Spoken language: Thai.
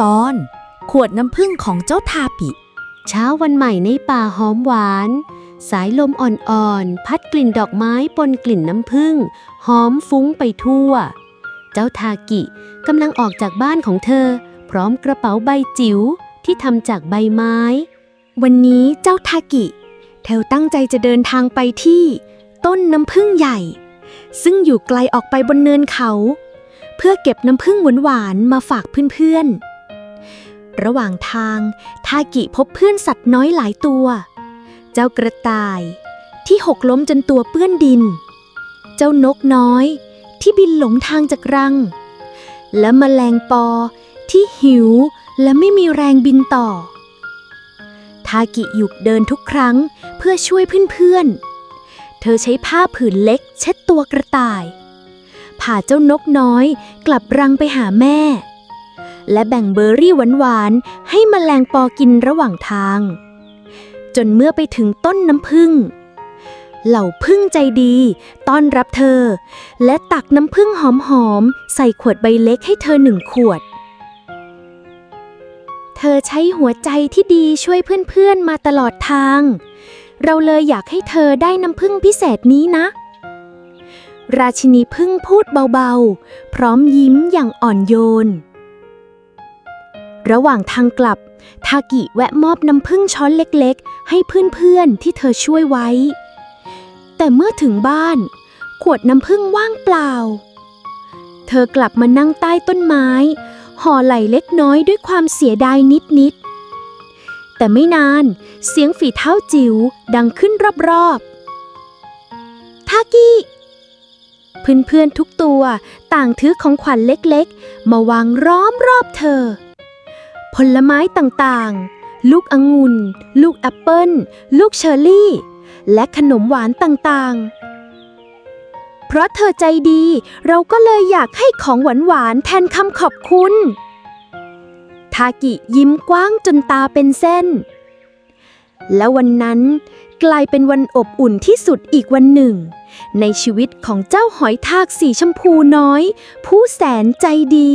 ตอน ขวดน้ำผึ้งของเจ้าทาปิ เช้าวันใหม่ในป่าหอมหวาน สายลมอ่อนๆ พัดกลิ่นดอกไม้ปนกลิ่นน้ำผึ้งหอมฟุ้งไปทั่ว เจ้าทากิกำลังออกจากบ้านของเธอ พร้อมกระเป๋าใบจิ๋วที่ทำจากใบไม้ วันนี้เจ้าทากิ เธอตั้งใจจะเดินทางไปที่ ต้นน้ำผึ้งใหญ่ ซึ่งอยู่ไกลออกไปบนเนินเขา เพื่อเก็บน้ำผึ้งหวานๆมาฝากเพื่อนๆ ระหว่างทางทากิพบเพื่อนสัตว์น้อยหลายตัว เจ้ากระต่าย ที่หกล้มจนตัวเปื้อนดิน เจ้านกน้อย ที่บินหลงทางจากรัง และแมลงปอที่หิวและไม่มีแรงบินต่อ ทากิหยุดเดินทุกครั้งเพื่อช่วยเพื่อนๆ เธอใช้ผ้าผืนเล็กเช็ดตัวกระต่ายผ่าเจ้านกน้อยกลับรังไปหาแม่ และแบ่งเบอร์รี่หวานๆ ให้มแมลงปอกินระหว่างทาง จนเมื่อไปถึงต้นน้ำผึ้งเหล่าพึ่งใจดีต้อนรับเธอ และตักน้ำผึ้งหอมๆ ใส่ขวดใบเล็กให้เธอหนึ่งขวด เธอใช้หัวใจที่ดีช่วยเพื่อนๆมาตลอดทาง เราเลยอยากให้เธอได้น้ำผึ้งพิเศษนี้นะ ราชินีพึ่งพูดเบาๆ พร้อมยิ้มอย่างอ่อนโยน ระหว่างทางกลับ ทากิแวะมอบน้ำผึ้งช้อนเล็กๆ ให้เพื่อนๆที่เธอช่วยไว้ แต่เมื่อถึงบ้าน ขวดน้ำผึ้งว่างเปล่า เธอกลับมานั่งใต้ต้นไม้ ห่อไหลเล็กน้อยด้วยความเสียดายนิดๆ แต่ไม่นานเสียงฝีเท้าจิ๋วดังขึ้นรอบๆ ทากิเพื่อนๆทุกตัวต่างถือของขวัญเล็กๆ มาวางร้อมรอบเธอ ผลไม้ต่างๆ ลูกองุ่น ลูกแอปเปิ้ล ลูกเชอร์รี่ และขนมหวานต่างๆ เพราะเธอใจดี เราก็เลยอยากให้ของหวานๆ แทนคำขอบคุณ ทากิยิ้มกว้างจนตาเป็นเส้น และวันนั้นกลายเป็นวันอบอุ่นที่สุดอีกวันหนึ่ง ในชีวิตของเจ้าหอยทากสีชมพูน้อย ผู้แสนใจดี